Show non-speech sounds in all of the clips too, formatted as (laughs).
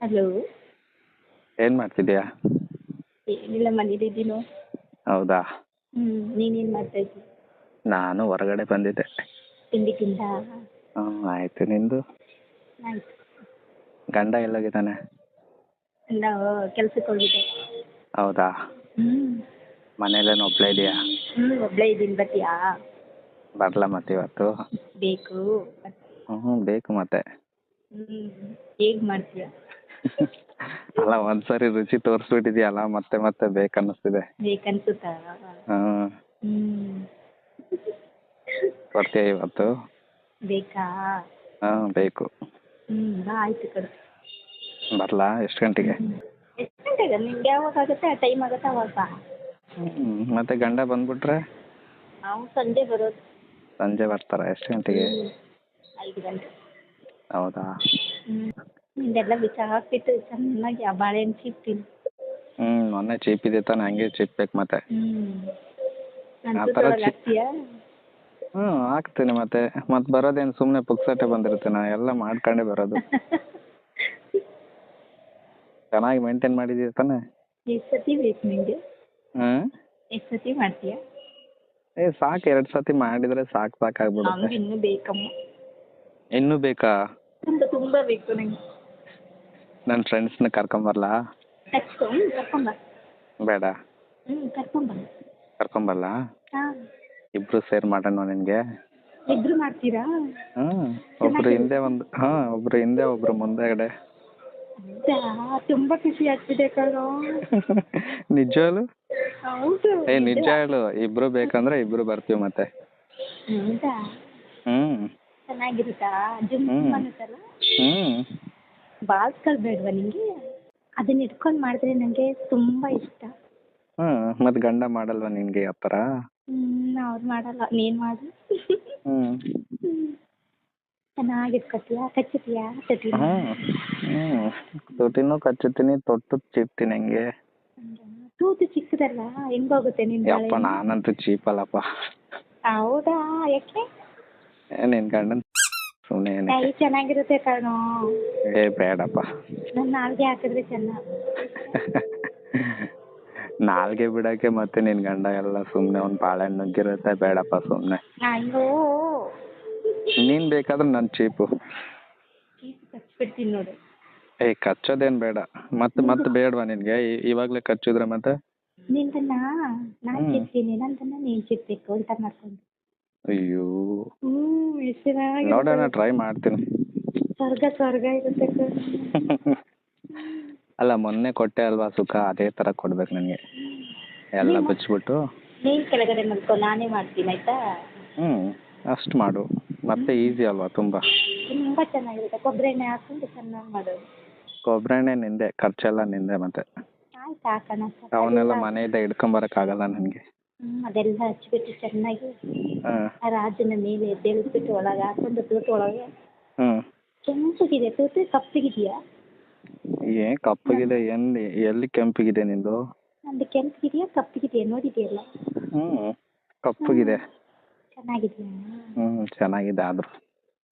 Hello ಏನ್ ಮಾಡ್ತಿದ್ಯಾ? ಏನಿಲ್ಲ ಮನೇಲಿದ್ದೀನು ಹೌದಾ? ಹ್ಞೂ ನೀನೇನು ಮಾಡ್ತಾ ಇದ್ದಿ ನಾನು ಹೊರಗಡೆ ಬಂದಿದ್ದೆ. ತಿಂಡಿ ತಿಂದ? ಹ್ಞೂ ಆಯಿತು. ನಿಂದು? ಆಯ್ತು. ಗಂಡ ಎಲ್ಲೋಗಿದ್ದಾನೆ? ನಾವು ಕೆಲ್ಸಕ್ಕೆ ಹೋಗಿದ್ದೆ ಹೌದಾ? ಹ್ಞೂ ಮನೇಲೇನು ಒಬ್ಳೆ ಇದೆಯಾ? ಹ್ಞೂ ಒಬ್ಬಳೇ ಇದ್ದೀನಿ ಬರ್ತೀಯಾ? ಬರಲಾ ಮತ್ತೆ ಇವತ್ತು? ಬೇಕು ಹ್ಞೂ ಬೇಕು ಮತ್ತೆ. ಹ್ಞೂ ಹೇಗೆ ಮಾಡ್ತೀಯ? ಅಲ್ಲ ಒಂದ್ಸರಿ ರುಚಿ ತೋರಿಸ್ಬಿಟ್ಟಿದ್ಯಲ್ಲ ಮತ್ತೆ ಮತ್ತೆ ಬೇಕನ್ನಿಸ್ತಿದೆ. ಬೇಕನ್ಸುತ್ತಾ? ಹ್ಞೂ ಬರ್ತೀಯಾ ಇವತ್ತು? ಬೇಕಾ? ಹಾಂ ಬೇಕು. ಹ್ಮ್ ಬಾ ಆಯ್ತು ಕಡೆ. ಬರಲಾ? ಎಷ್ಟು ಗಂಟೆಗೆ? ಎಷ್ಟು ಗಂಟೆಗೆ? ನಿಮ್ಗೆ ಯಾವಾಗ ಆಗುತ್ತೆ? ಆ ಟೈಮ್ ಆಗುತ್ತೆ ಅವಾಗ ಬಾ. ಹ್ಞೂ ಮತ್ತೆ ಗಂಡ ಬಂದ್ಬಿಟ್ರೆ? ನಾವು ಸಂಜೆ ಬರೋದು. ಸಂಜೆ ಬರ್ತಾರಾ? ಎಷ್ಟು ಗಂಟೆಗೆ? ಹ್ಞೂ ಐದು ಗಂಟೆ. ಹೌದಾ? ಹ್ಞೂ ನಿಂದೆಲ್ಲ ಬಿಸಾಕ್ಬಿಟ್ಟು ಚೆನ್ನಾಗಿ ಆ ಬಾಳೆಹಣ್ಣು ಸಿಗ್ತೀನಿ ಹ್ಮ್ ಮೊನ್ನೆ ಚೀಪ್ ಇದೆ ತಾನೆ ಹಂಗೆ ಚೀಪ್ ಬೇಕು ಮತ್ತೆ. ಹ್ಮ್. ಆ ನನ್ನ ಥರ ಒಳಗೆ ಹ್ಞೂ ಹಾಕ್ತೀನಿ ಮತ್ತೆ. ಮತ್ತೆ ಬರೋದೇನ್ ಸುಮ್ಮನೆ ಪುಕ್ಸಟ್ಟೆ ಬಂದಿರುತ್ತೆ ನಾ ಎಲ್ಲ ಮಾಡ್ಕೊಂಡೇ ಬರೋದು. (laughs) ಚೆನ್ನಾಗಿ ಮೇಂಟೈನ್ ಮಾಡಿದ್ದೀಯ ತಾನೆ? ಎಷ್ಟು ಸತಿ ಬೇಕು ನಿಂಗೆ? ಹ್ಞೂ ಎಷ್ಟು ಸತಿ ಮಾಡ್ತೀಯಾ? ಏ ಸಾಕು ಎರಡು ಸತಿ ಮಾಡಿದರೆ ಸಾಕು ಸಾಕಾಗ್ಬಿಡುತ್ತೆ. ಇನ್ನೂ ಬೇಕಮ್ಮ. ಇನ್ನೂ ಬೇಕಾ? ತುಂಬ ತುಂಬ ಬೇಕು ನಂಗೆ. ನನ್ನ ಫ್ರೆಂಡ್ಸ್ನ ನ ಕರ್ಕೊಂಡು ಕರ್ಕೊಂಬ ಬೇಡ. ಹ್ಞೂ ಕರ್ಕೊಂಬ ಕರ್ಕೊಂಬರ್ಲ ಹಾಂ. ಇಬ್ಬರು ಸೇರ್ ಮಾಡೋಣ ನಿನಗೆ? ಇಬ್ರು ಮಾಡ್ತೀರಾ? ಹ್ಞೂ ಒಬ್ರು ಹಿಂದೆ ಒಂದು ಹಾಂ ಒಬ್ರು ಹಿಂದೆ ಒಬ್ರು ಮುಂದೆಗಡೆ. ಹೌದಾ? ತುಂಬ ಖುಷಿ ಆಗ್ತಿದೆ ಕಣೋ. (laughs) ನಿಜವಾಗ್ಲು ಹೌದು. ಏ ನಿಜ ಹೇಳು. ಇಬ್ರು ಬೇಕಂದ್ರೆ ಇಬ್ರು ಬರ್ತೀವಿ ಮತ್ತೆ. ಹೌದಾ? ಹ್ಮ್. ಚೆನ್ನಾಗಿರುತ್ತಾ? ಜುಮ್ ಹ್ಮ್. ಅನ್ನುತ್ತಲ್ಲ Hmm. ಬಾಲ್ಸ್ಗಳು ಬೇಡವಾ ನಿಂಗೆ? ಅದನ್ನ ಇಟ್ಕೊಂಡು ಮಾಡಿದ್ರೆ ನನಗೆ ತುಂಬ ಇಷ್ಟ. ಹ್ಮ್ ಮತ್ ಗಂಡ ಮಾಡಲ್ವಾ ನಿನ್ಗೆ ಆ ಥರ? ಹ್ಮ್ ಅವ್ರು ಮಾಡಲ್ಲ ನೀನು ಮಾಡು. ಹ್ಮ್. ಹ್ಮ್. ಚೆನ್ನಾಗಿ ಇಟ್ಕೊತೀಯಾ? ಕಚ್ಚುತ್ತೀಯಾ? ತಟ್ಟಿನ? ಹ್ಮ್ ಹ್ಮ್. ತುಟಿನೂ ಕಚ್ಚುತ್ತೀನಿ ತೊಟ್ಟು ಚಿಡ್ತೀನಿ ಹಂಗೆ. ತೂತು ಚಿಕ್ಕದಲ್ಲ ಹೆಂಗೋಗುತ್ತೆ ನಿನ್ ಯಪ್ಪ ಬಾಳೆ ನಾನಂತೂ ಚೀಪಲ್ಲಪ್ಪ ಹೌದಾ? ಯಾಕೆ? ಏ ನಿನ್ ಗಂಡನ್ ಸುಮ್ಮನೆ ಕೈ ಚೆನ್ನಾಗಿರುತ್ತೆ ಕಣೋ. ಏ ಬೇಡಪ್ಪ. ನನ್ನ ನಾಲ್ಗೆ ಹಾಕಿದ್ರೆ ಚೆನ್ನ. (laughs) ನಾಲ್ಗೆ ಬಿಡಕ್ಕೆ ಮತ್ತೆ ನಿನ್ ಗಂಡ ಎಲ್ಲ ಸುಮ್ನೆ ಒಂದ್ ಬಾಳೆಹಣ್ಣು ನುಗ್ಗಿರುತ್ತೆ. ಬೇಡಪ್ಪ ಸುಮ್ನೆ. ಅಯ್ಯೋ. ನೀನ್ ಬೇಕಾದ್ರೆ ನನ್ ಚೀಪು. ನೋಡು. ಏ ಕಚ್ಚೋದೇನ್ ಬೇಡ. ಮತ್ತೆ ಮತ್ತೆ ಬೇಡವಾ ನಿನ್ಗೆ? ಇ- ಇವಾಗ್ಲೇ ಕಚ್ಚಿದ್ರೆ ಮತ್ತೆ? ನಿಂದನ್ನ ನಾನ್ ಹ್ಮ್. ನಂದನ್ನ ನೀನ್ ಚಿಕ್ಬೇಕು ಅಂತ ಮಾಡ್ಕೊಂಡು. ಅಯ್ಯೋ. ಎಷ್ಟ್. ನೋಡೋಣ ಟ್ರೈ ಮಾಡ್ತೀನಿ. ಸ್ವರ್ಗ ಸ್ವರ್ಗ ಇರುತ್ತೆ. (laughs) ಅಲ್ಲ ಮೊನ್ನೆ ಕೊಟ್ಟೆ ಅಲ್ವಾ ಸುಖ ಅದೇ ತರ ಕೊಡ್ಬೇಕು ನನಗೆ ಎಲ್ಲ ಬಿಚ್ಚಿಬಿಟ್ಟು ನೀನ್ ಕೆಳಗಡೆ ಮಲ್ಕೊ ನಾನೇ ಮಾಡ್ತೀನಿ ಆಯ್ತಾ? ಹ್ಮ್ ಅಷ್ಟು ಮಾಡು. ಮತ್ತೆ ಈಸಿ ಅಲ್ವಾ ತುಂಬಾ. ತುಂಬಾ ಚೆನ್ನಾಗಿರುತ್ತೆ. ಕೊಬ್ಬರಿ ಎಣ್ಣೆ ಹಾಕೊಂಡು ಚೆನ್ನಾಗಿ ಮಾಡೋದು ಕೊಬ್ಬರಿ ಎಣ್ಣೆ ನಿಂದೆ ಖರ್ಚೆಲ್ಲ ನಿಂದೆ ಮತ್ತೆ. ಆಯ್ತು ಹಾಕೋಣ ಅವನ್ನೆಲ್ಲ ಮನೆಯಿಂದ ಆಗಲ್ಲ ನನಗೆ. ಹ್ಮ್ ಅದೆಲ್ಲ ಹಚ್ಬಿಟ್ಟು ಚೆನ್ನಾಗಿ ಆ ರಾಜನ ಮೇಲೆ ಎದ್ದೇಳಿಸ್ಬಿಟ್ಟು ಒಳಗೆ ಹಾಕೊಂಡು ತೂತು ಒಳಗೆ. ಹ್ಮ್. ಕೆಂಪಗಿದೆ. ತೂತು ಕಪ್ಪಗಿದೆಯಾ? ಏನ್ ಕಪ್ಪಗಿದೆ. ಎಲ್ಲಿ ಎಲ್ಲಿ ಕೆಂಪಿಗಿದೆ ನಿಂದು? ನಂದು ಕೆಂಪಗಿದೆಯಾ ಕಪ್ಪಗಿದೆಯಾ ನೋಡಿದೆಯಲ್ಲ? ಹ್ಮ್ ಕಪ್ಪಗಿದೆ. ಚೆನ್ನಾಗಿದೆಯಾ? ಹ್ಮ್ ಚೆನ್ನಾಗಿದೆ ಆದ್ರೂ.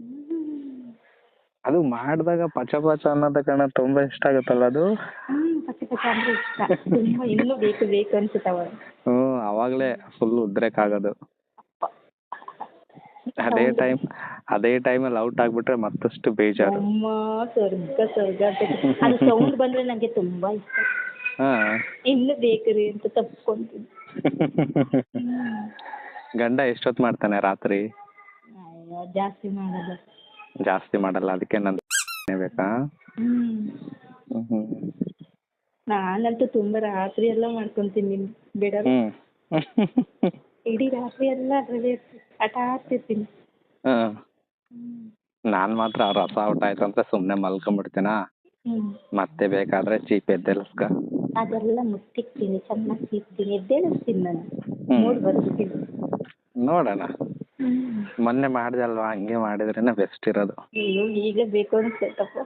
ಹ್ಮ್. ಅದು ಮಾಡಿದಾಗ ಪಚ ಪಚ ಅನ್ನೋದ ಕಾರಣ ತುಂಬಾ ಇಷ್ಟ ಆಗುತ್ತಲ್ಲ ಅದು? ಹ್ಮ್ ಪಚ್ಚ ಪಚ್ಚ ಅಂದ್ರೆ ಇಷ್ಟ. ತುಂಬಾ ಇನ್ನೂ ಬೇಕು ಬೇಕು ಅನ್ಸುತ್ತೆ ಅವಾಗ ಹ್ಮ್. ಅವಾಗ್ಲೇ ಫುಲ್ ಉದ್ರೇಕ್ ಆಗೋದು ಅದೇ ಟೈಮ್ ಅದೇ ಟೈಮಲ್ಲಿ ಔಟ್ ಆಗ್ಬಿಟ್ರೆ ಮತ್ತಷ್ಟು ಬೇಜಾರು. ಸ್ವರ್ಗ ಸ್ವರ್ಗ ಅದು ಸೌಂಡ್ ಬಂದ್ರೆ ನಂಗೆ ತುಂಬಾ ಇಷ್ಟ. ಹಾ. ಇನ್ನು ಬೇಕ್ರಿ ಅಂತ ಹ್ಮ್. ಗಂಡ ಎಷ್ಟೊತ್ತು ಮಾಡ್ತಾನೆ ರಾತ್ರಿ? ಜಾಸ್ತಿ ಮಾಡಲ್ಲ. ಜಾಸ್ತಿ ಮಾಡಲ್ಲ ಅದಕ್ಕೆ ನನ್ ಬೇಕಾ? ನಾನಂತೂ ತುಂಬಾ ರಾತ್ರಿ ಎಲ್ಲ ಮಾಡ್ಕೊಂತೀನಿ. ಬಿಡಲ್ಲ. ಇಡೀ ರಾತ್ರಿ ಎಲ್ಲ ಅದ್ರಲ್ಲೇ ಇರ್ತೀನಿ. ಆಟ ಆಡ್ತಿರ್ತೀನಿ ಹ್ಮ್. ನಾನ್ ಮಾತ್ರ ರಸ ಔಟ್ ಆಯ್ತು ಅಂತ ಸುಮ್ನೆ ಮಲ್ಕೊಂಡ್ಬಿಡ್ತೀನಾ ಹ್ಮ್. ಮತ್ತೆ ಬೇಕಾದ್ರೆ ಚೀಪ್ ಎದ್ದೆಲ್ಸ್ಕ ಅದೆಲ್ಲ ಮುಟ್ಟಿಕ್ತೀನಿ ಚೆನ್ನಾಗಿ ಚೀಪ್ತೀನಿ ಎದ್ದೇಳಿಸ್ತೀನಿ ನಾನು. ಹ್ಮ್. ಮೂಡ್ ಬರ್ತೀನಿ ನೋಡೋಣ. ಹ್ಮ್. ಮೊನ್ನೆ ಮಾಡ್ದೆ ಅಲ್ವಾ ಹಂಗೆ ಮಾಡಿದ್ರೇನೆ ಬೆಸ್ಟ್ ಇರೋದು. ಅಯ್ಯೋ ಈಗ ಬೇಕು ಅನ್ಸೈತಪ್ಪ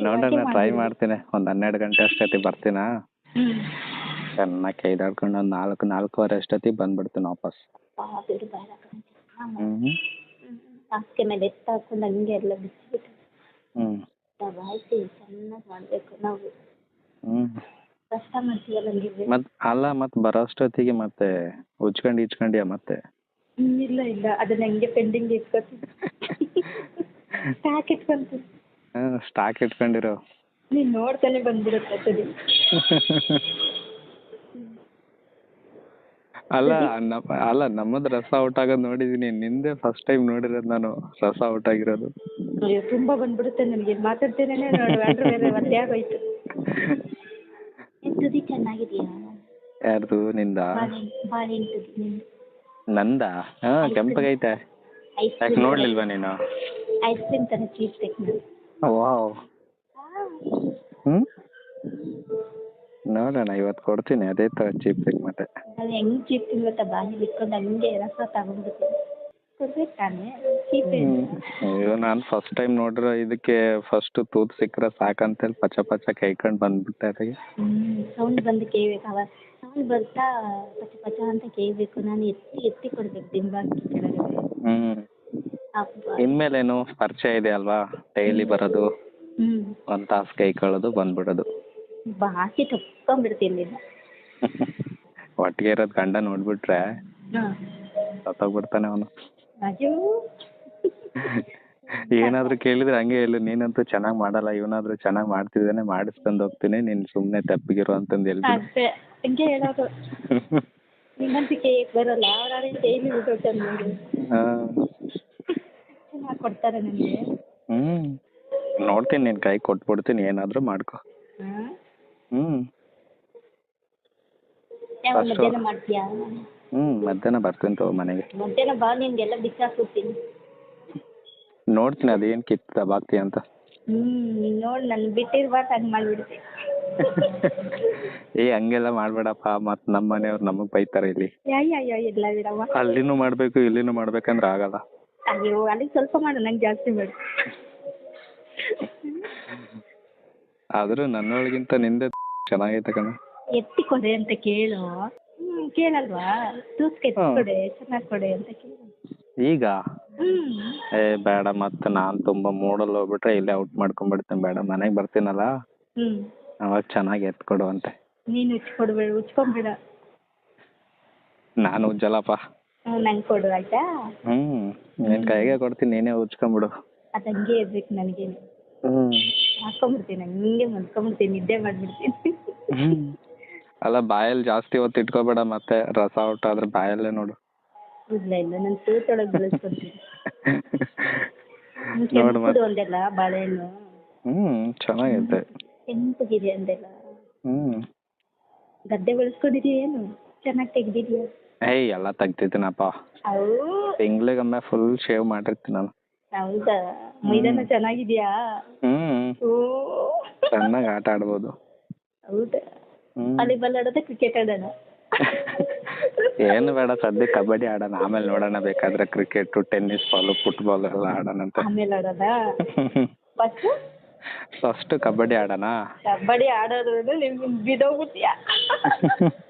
ನೋಡೋಣ ಟ್ರೈ. ಮಾಡ್ತೀನಿ. ಒಂದ್ ಹನ್ನೆರಡು ಗಂಟೆ ಅಷ್ಟೊತ್ತಿಗೆ ಬರ್ತೀನಾ? (sighs) ಚೆನ್ನಾಗಿ ಕೈದಾಡ್ಕೊಂಡು ಒಂದು ನಾಲ್ಕು ನಾಲ್ಕೂವರೆ ಅಷ್ಟೊತ್ತಿಗೆ ಬಂದ್ಬಿಡ್ತೀನಿ ವಾಪಸ್. ಬಿಡು ಬೇಡ ಕಣೆ. ಆಮೇಲೆ ಹ್ಮ್ ಹ್ಮ್. ಹಾಸಿಗೆ ಮೇಲೆ ಎತ್ತ ಹಾಕೊಂಡು ಹಂಗೆ ಎಲ್ಲ ಬಿಚ್ಚಿಬಿಟ್ಟು ಹ್ಮ್. ಬಾಯಿಸಿ ಚೆನ್ನಾಗಿ ಮಾಡಬೇಕು ನಾವು. ಹ್ಮ್. ಕಷ್ಟ ಮಾಡ್ತೀವಲ್ಲ ಹಂಗಿದ್ರೆ ಮತ್ ಅಲ್ಲ ಮತ್ ಬರೋಷ್ಟೊತ್ತಿಗೆ ಮತ್ತೆ ಉಚ್ಕೊಂಡು ಇಚ್ಕೊಂಡ್ಯಾ ಮತ್ತೆ? ಹ್ಮ್, ಇಲ್ಲ ಇಲ್ಲ. ಅದನ್ನ ಹೆಂಗೆ ಪೆಂಡಿಂಗ್ ಇಟ್ಕೊತೀನಿ. (laughs) ಸ್ಟಾಕ್ ಇಟ್ಕೊಂತೀನಿ. ಹಾಂ ಸ್ಟಾಕ್ ಇಟ್ಕೊಂಡಿರೋ. ನೀನ್ ನೋಡ್ತಾನೆ ಬಂದ್ಬಿಡುತ್ತೆ ಸರಿ. (laughs) ಅಲ್ಲ ನಮ್ಮ ಅಲ್ಲ ನಮ್ಮದು ರಸ ಔಟ್ ಆಗೋದ್ ನೋಡಿದೀನಿ. ನಿಂದೆ ಫಸ್ಟ್ ಟೈಮ್ ನೋಡಿರೋದು ನಾನು ರಸ ಔಟ್ ಆಗಿರೋದು. ಅಯ್ಯೋ ತುಂಬಾ ಬಂದ್ಬಿಡುತ್ತೆ ನನಗೆ. ಮಾತಾಡ್ತೇನೆ ನೋಡು ಆದ್ರೂ ಬೇರೆ ಒದ್ದೆ ಆಗೋಯ್ತು. (laughs) ತುದಿ ಚೆನ್ನಾಗಿದೆಯಾ? ಯಾರ್ದು ನಿಂದ? ಬಾಳೆಹಣ್ಣು ಬಾಳೆಹಣ್ಣು ತುದಿ ನಿಂದು. ನಂದ? ಹಾ ಕೆಂಪಗೈತೆ. ಐಸ್ ಯಾಕೆ ನೋಡ್ಲಿಲ್ವಾ ನೀನು? ಐಸ್ ಕ್ರೀಮ್ ತರ ಚೀಸ್ ವಾವ್. ಹ್ಮ್? ನೋಡೋಣ ಇವತ್ತು ಕೊಡ್ತೀನಿ ಅದೇ ತರ ಚೀಪ್ ಬೇಕು ಮತ್ತೆ. ಅದು ಹೆಂಗ್ ಚೀಪ್ ಗೊತ್ತಾ? ಬಾಯಿ ಬಿಟ್ಕೊಂಡು ಹಂಗೆ ರಸ ತಗೊಂಡ್ಬಿಡ್ತೀನಿ ಕೊಡ್ಬೇಕು ತಾನೇ ಚೀಪ್ ಅಯ್ಯೋ ನಾನು ಫಸ್ಟ್ ಟೈಮ್ ನೋಡಿರೋ ಇದಕ್ಕೆ ಫಸ್ಟ್ ತೂತ್ ಸಿಕ್ಕರೆ ಸಾಕಂತೇಳಿ ಪಚ ಪಚ ಕೈಕೊಂಡು ಬಂದ್ಬಿಟ್ಟೆ ಅದಕ್ಕೆ ಸೌಂಡ್ ಬಂದು ಕೇಳ್ಬೇಕು ಅವ. ಸೌಂಡ್ ಬರ್ತಾ ಪಚ ಪಚ ಅಂತ ಕೇಳ್ಬೇಕು. ನಾನು ಎತ್ತಿ ಎತ್ತಿ ಕೊಡ್ಬೇಕು ದಿಂಬಾಕಿ ಕೆಳಗಡೆ. ಹ್ಮ್. ಅಪ್ಪ ಇನ್ಮೇಲೇನು ಪರಿಚಯ ಇದೆ ಅಲ್ವಾ? ಡೈಲಿ ಬರೋದು. ಹ್ಮ್. ಒಂದ್ ತಾಸ್ ಕೈ ಕಳೆದು ಬಂದ್ಬಿಡೋದು. ಬಾಕಿ ತಪ್ಕೊಂಡ್ಬಿಡ್ತೀನಿ (laughs) ಒಟ್ಟಿಗೆ ಇರೋದ್ ಗಂಡ ನೋಡ್ಬಿಟ್ರೆ ಸತ್ತೋಗ್ಬಿಡ್ತಾನೆ ಅವನು. ಅಯ್ಯೋ. (laughs) ಏನಾದ್ರೂ ಕೇಳಿದ್ರೆ ಹಂಗೆ ಹೇಳು ನೀನಂತೂ ಚೆನ್ನಾಗ್ ಮಾಡಲ್ಲ ಇವನಾದ್ರೂ ಚೆನ್ನಾಗ್ ಮಾಡ್ತಿದ್ದಾನೆ ಮಾಡಿಸ್ಕೊಂಡ್ ಹೋಗ್ತೀನಿ ನೀನ್ ಸುಮ್ನೆ ತಪ್ಪಿಗಿರೋ ಅಂತಂದ್ ಹೇಳ್ಬಿಡು. ಅಷ್ಟೇ ಹಂಗೆ ಹೇಳೋದು. ನಿನ್ನಂತ ಕೇಕ್ ಬರಲ್ಲ ಅವ್ರಾದ್ರೆ ಡೈಲಿ ಊಟ ನೋಡಿ. ಹಾ. ಚೆನ್ನಾಗಿ ಕೊಡ್ತಾರೆ ನನಗೆ. ಹ್ಮ್. ನೋಡ್ತೀನಿ ನಿನ್ ಕೈ ಕೊಟ್ಬಿಡ್ತೀನಿ ಏನಾದ್ರೂ ಮಾಡ್ಕೊ. ಹ್ಞೂ. ಮಧ್ಯಾಹ್ನ ಮಾಡ್ತೀಯಾ? ಹ್ಮ್ ಮಧ್ಯಾಹ್ನ ಬರ್ತೀನಿ ತಗೋ ಮನೆಗೆ. ಮಧ್ಯಾಹ್ನ ಬಾ ನಿನ್ಗೆಲ್ಲ ಬಿಸಾಕ್ಬಿಡ್ತೀನಿ. ನೋಡ್ತೀನಿ ಅದೇನ್ ಕಿತ್ತು ದಬಾಕ್ತಿ ಅಂತ. ಹ್ಮ್ ನೀನ್ ನೋಡ್ ನನ್ ಬಿಟ್ಟಿರ್ಬಾರ್ದು ಹಂಗ್ ಮಾಡ್ಬಿಡ್ತೀನಿ ಏ ಹಂಗೆಲ್ಲ ಮಾಡ್ಬೇಡಪ್ಪ ಮತ್ತೆ ನಮ್ಮ ಮನೆಯವ್ರು ನಮಗ್ ಬೈತಾರೆ ಇಲ್ಲಿ. ಅಯ್ಯೋ ಅಯ್ಯೋ ಇಲ್ಲ ಬಿಡವ್ವ. ಅಲ್ಲಿನೂ ಮಾಡ್ಬೇಕು ಇಲ್ಲಿನೂ ಮಾಡ್ಬೇಕಂದ್ರೆ ಆಗಲ್ಲ. ಅಯ್ಯೋ ಅಲ್ಲಿ ಸ್ವಲ್ಪ ಮಾಡು ನಂಗೆ ಜಾಸ್ತಿ ಮಾಡು. ಆದ್ರೂ ನನ್ನೊಳಗಿಂತ ನಿಂದೆ ಚೆನ್ನಾಗೈತೆ ಕಣ. ಎತ್ತಿ ಕೊಡೆ ಅಂತ ಕೇಳು. ಹ್ಮ್ ಕೇಳಲ್ವಾ? ತೂಸ್ಕೆ ಎತ್ತಿ ಕೊಡೆ ಚೆನ್ನಾಗಿ ಕೊಡೆ ಅಂತ ಕೇಳು. ಈಗ? ಹ್ಮ್. ಏ ಬೇಡ ಮತ್ತೆ ನಾನ್ ತುಂಬಾ ಮೋಡಲ್ ಹೋಗ್ಬಿಟ್ರೆ ಇಲ್ಲೇ ಔಟ್ ಮಾಡ್ಕೊಂಡ್ಬಿಡ್ತೇನೆ ಬೇಡ. ಮನೆಗ್ ಬರ್ತೀನಲ್ಲ? ಹ್ಮ್. ಅವಾಗ ಚೆನ್ನಾಗಿ ಎತ್ಕೊಡು ಅಂತೆ. ನೀನು ಉಚ್ಕೊಂಬಿಡ. ನಾನು ಉಜ್ಜಲಪ್ಪ. ನಂಗೆ ಕೊಡು ಆಯ್ತಾ? ಹ್ಮ್ ನಿನ್ ಕೈಗೆ ಕೊಡ್ತೀನಿ ನೀನೇ ಉಜ್ಕೊಂಬಿಡು. ಅದು ಹಂಗೆ ಇರ್ಬೇಕು ನನಗೇನೆ ಹ್ಮ್. ಹಾಕೊಂಡ್ಬಿಡ್ತೀನಿ ಹಂಗೆ ಮಲ್ಕೊಂಡ್ಬಿಡ್ತೀನಿ ನಿದ್ದೆ ಮಾಡ್ಬಿಡ್ತೀನಿ. ಅಲ್ಲ ಬಾಯಲ್ಲಿ ಜಾಸ್ತಿ ಹೊತ್ತು ಇಟ್ಕೋಬೇಡ ಮತ್ತೆ ರಸ ಔಟ್ ಆದ್ರೆ ಬಾಯಲ್ಲೇ ನೋಡು. ಇಲ್ಲ ಇಲ್ಲ ನಾನು ತೂತೊಳಗೆ ಬೆಳೆಸ್ಕೊಂತೀನಿ. ನೋಡು ಕೆಂಪುದು ಒಂದೆಲ್ಲ ಬಾಳೆಹಣ್ಣು. ಹ್ಮ್ ಚೆನ್ನಾಗೈತೆ. ಕೆಂಪಗಿದೆ ಅಂದೆಲ್ಲ ಹ್ಮ್. ಗದ್ದೆ ಬೆಳೆಸ್ಕೊಂಡಿದೀಯ ಏನು? ಚೆನ್ನಾಗಿ ತೆಗ್ದಿದ್ಯಾ? ಏಯ್ ಎಲ್ಲ ತೆಗ್ದಿದ್ದೀನಪ್ಪ. ಹೌ. ತಿಂಗ್ಳಿಗೊಮ್ಮೆ ಫುಲ್ ಶೇವ್ ಮಾಡಿರ್ತೀನಿ ನಾನು. ಹೌದಾ. ಮೈದಾನ ಚೆನ್ನಾಗಿದ್ಯಾ? ಹ್ಮ್. ಓ. ಚೆನ್ನಾಗಿ ಆಟ ಆಡ್ಬೋದು. ಹೌದಾ. ಹ್ಮ್. ವಾಲಿಬಾಲ್ ಆಡೋದ ಕ್ರಿಕೆಟ್ ಆಡೋಣ. ಏನು ಬೇಡ ಸದ್ಯಕ್ಕೆ ಕಬಡ್ಡಿ ಆಡೋಣ. ಆಮೇಲೆ ನೋಡೋಣ ಬೇಕಾದ್ರೆ ಕ್ರಿಕೆಟ್ ಟೆನ್ನಿಸ್ ಬಾಲ್ ಫುಟ್ಬಾಲ್ ಎಲ್ಲ ಆಡೋಣಂತೆ ಆಮೇಲೆ ಆಡೋದ? ಫಸ್ಟ್ ಫಸ್ಟ್ ಕಬಡ್ಡಿ ಆಡೋಣ. ಕಬಡ್ಡಿ ಆಡೋದು ನಿಮ್ಗೆ ಬಿದೋಗ್ಬಿಟ್ಯಾ (laughs)